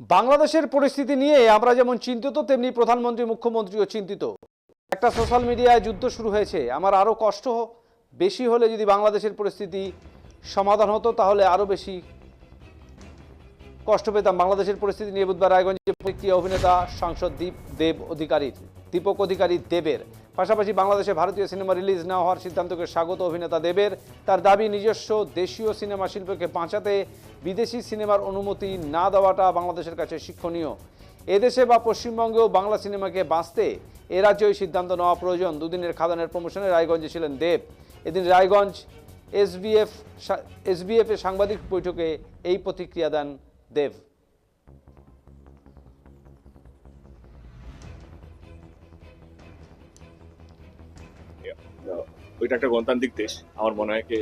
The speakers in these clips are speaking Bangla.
বাংলাদেশের পরিস্থিতি নিয়ে আমরা যেমন চিন্তিত, তেমনি প্রধানমন্ত্রী, মুখ্যমন্ত্রীও চিন্তিত। একটা সোশ্যাল মিডিয়ায় যুদ্ধ শুরু হয়েছে। আমার আরও কষ্ট বেশি হলে যদি বাংলাদেশের পরিস্থিতি সমাধান হতো, তাহলে আরও বেশি কষ্ট পেতাম বাংলাদেশের পরিস্থিতি নিয়ে বুধবার রায়গঞ্জে প্রতিক্রিয়া অভিনেতা, সাংসদ দীপ, দেব অধিকারীর দীপক অধিকারী দেবের। পাশাপাশি বাংলাদেশে ভারতীয় সিনেমা রিলিজ না হওয়ার সিদ্ধান্তকে স্বাগত অভিনেতা দেবের। তার দাবি, নিজস্ব দেশীয় সিনেমা শিল্পকে বাঁচাতে বিদেশি সিনেমার অনুমতি না দেওয়াটা বাংলাদেশের কাছে শিক্ষণীয়। এদেশে বা পশ্চিমবঙ্গেও বাংলা সিনেমাকে বাঁচতে এ রাজ্যেই সিদ্ধান্ত নেওয়া প্রয়োজন। দুদিনের খাদানের প্রমোশনে রায়গঞ্জে ছিলেন দেব। এদিন রায়গঞ্জ এসবিএফ এসবিএফ এর সাংবাদিক বৈঠকে এই প্রতিক্রিয়া দেন আহ, ওইটা একটা গণতান্ত্রিক দেশ। আমার মনে হয় কি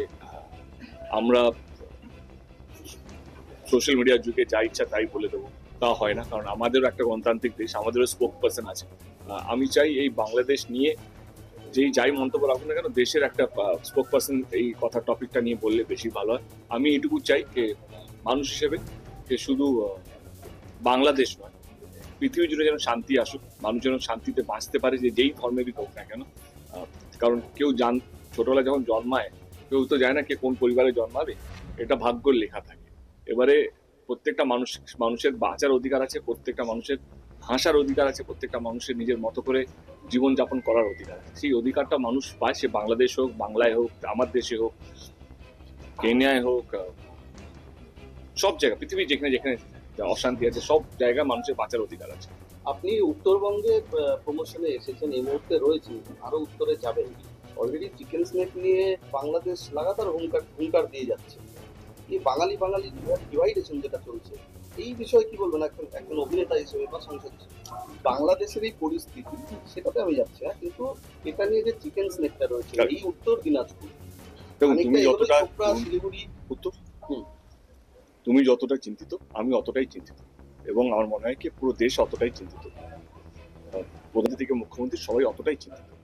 আমরা সোশ্যাল মিডিয়ার যুগে যা ইচ্ছা তাই বলে দেবো। তা হয় না কারণ আমাদেরও একটা গণতান্ত্রিক দেশ আমাদেরও স্পোক পার্সন আছে। আমি চাই এই বাংলাদেশ নিয়ে যেই যাই মন্তব্য রাখুন না কেন দেশের একটা স্পোক পার্সন এই কথা টপিকটা নিয়ে বললে বেশি ভালো হয়। আমি এটুকু চাই যে মানুষ হিসেবে যে শুধু বাংলাদেশ নয়, পৃথিবী জুড়ে যেন শান্তি আসুক, মানুষ যেন শান্তিতে বাঁচতে পারে, যে যেই ধর্মেরই হোক না কেন কারণ কেউ জান ছোটবেলা যখন জন্মায়, কেউ তো জানে না কে কোন পরিবারে জন্মাবে, এটা ভাগ্যর লেখা থাকে। এবারে প্রত্যেকটা মানুষ, মানুষের বাঁচার অধিকার আছে, প্রত্যেকটা মানুষের ভাষার অধিকার আছে, প্রত্যেকটা মানুষের নিজের মতো করে জীবনযাপন করার অধিকার আছে। সেই অধিকারটা মানুষ পায়, সে বাংলাদেশ হোক, বাংলায় হোক, আমার দেশে হোক, কেনিয়ায় হোক সব জায়গা পৃথিবীর যেখানে যেখানে অশান্তি আছে সব জায়গায় মানুষের বাঁচার অধিকার আছে। আপনি উত্তরবঙ্গে প্রমোশনে এসেছেন এই মুহূর্তে রয়েছেন আরও উত্তরে যাবেন। অলরেডি চিকেন স্নেক নিয়ে বাংলাদেশ লাগাতার হুঙ্কার হুঙ্কার দিয়ে যাচ্ছে। এই বাঙালি বাঙালি ডিভাইডেশন যেটা চলছে এই বিষয়ে কি বলবেন? একজন একজন অভিনেতা হিসেবে বা সাংসদ বাংলাদেশের এই পরিস্থিতি সেটাতে আমি যাচ্ছি হ্যাঁ? কিন্তু এটা নিয়ে যে চিকেন স্নেকটা রয়েছে এই উত্তর দিনাজপুর। দেখুন তুমি যতটা শিলিগুড়ি উত্তর। তুমি যতটা চিন্তিত আমি অতটাই চিন্তিত। এবং আমার মনে হয় কি পুরো দেশ অতটাই চিন্তিত। আহ, প্রধান থেকে মুখ্যমন্ত্রী সবাই অতটাই চিন্তিত।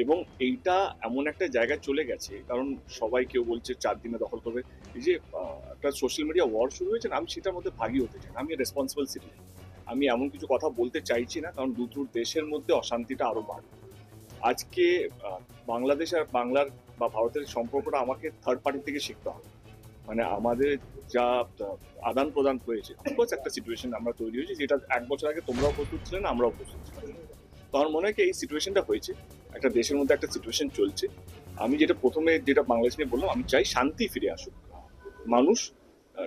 এবং এইটা এমন একটা জায়গায় চলে গেছে কারণ সবাই কেউ বলছে চার দিনে দখল করবে। এই যে একটা সোশ্যাল মিডিয়া ওয়ার শুরু হয়েছে আমি সেটার মধ্যে ভাগি হতে চাই আমি রেসপন্সিবল সিটিজেন আমি এমন কিছু কথা বলতে চাইছি না কারণ দূর দেশের মধ্যে অশান্তিটা আরও বাড়বে। আজকে বাংলাদেশ আর বাংলার বা ভারতের সম্পর্কটা আমাকে থার্ড পার্টি থেকে শিখতে হবে। মানে আমাদের যা আদান প্রদান হয়েছে অফকোর্স একটা সিচুয়েশন আমরা তৈরি হয়েছে যেটা এক বছর আগে তোমরাও প্রস্তুত ছিলেন আমরাও প্রস্তুত ছিলাম। তো আমার মনে হয় এই সিচুয়েশনটা হয়েছে। একটা দেশের মধ্যে একটা সিচুয়েশন চলছে। আমি যেটা প্রথমে যেটা বাংলাদেশ নিয়ে বললাম আমি চাই শান্তি ফিরে আসুক। মানুষ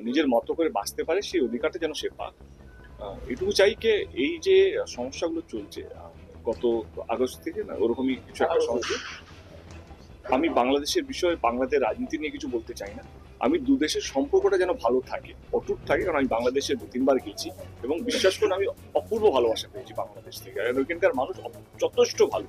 নিজের মতো করে বাঁচতে পারে সেই অধিকারটা যেন সে পাক। এটুকু চাই কে এই যে সমস্যাগুলো চলছে গত আগস্ট থেকে না ওরকমই কিছু একটা সমস্যা। আমি বাংলাদেশের বিষয়ে বাংলাদেশের রাজনীতি নিয়ে কিছু বলতে চাই না। আমি দু দেশের সম্পর্কটা যেন ভালো থাকে, অটুট থাকে, কারণ আমি বাংলাদেশে দু তিনবার গেছি এবং বিশ্বাস করুন আমি অপূর্ব ভালোবাসা পেয়েছি বাংলাদেশ থেকে। আর ওইখানকার মানুষ যথেষ্ট ভালো।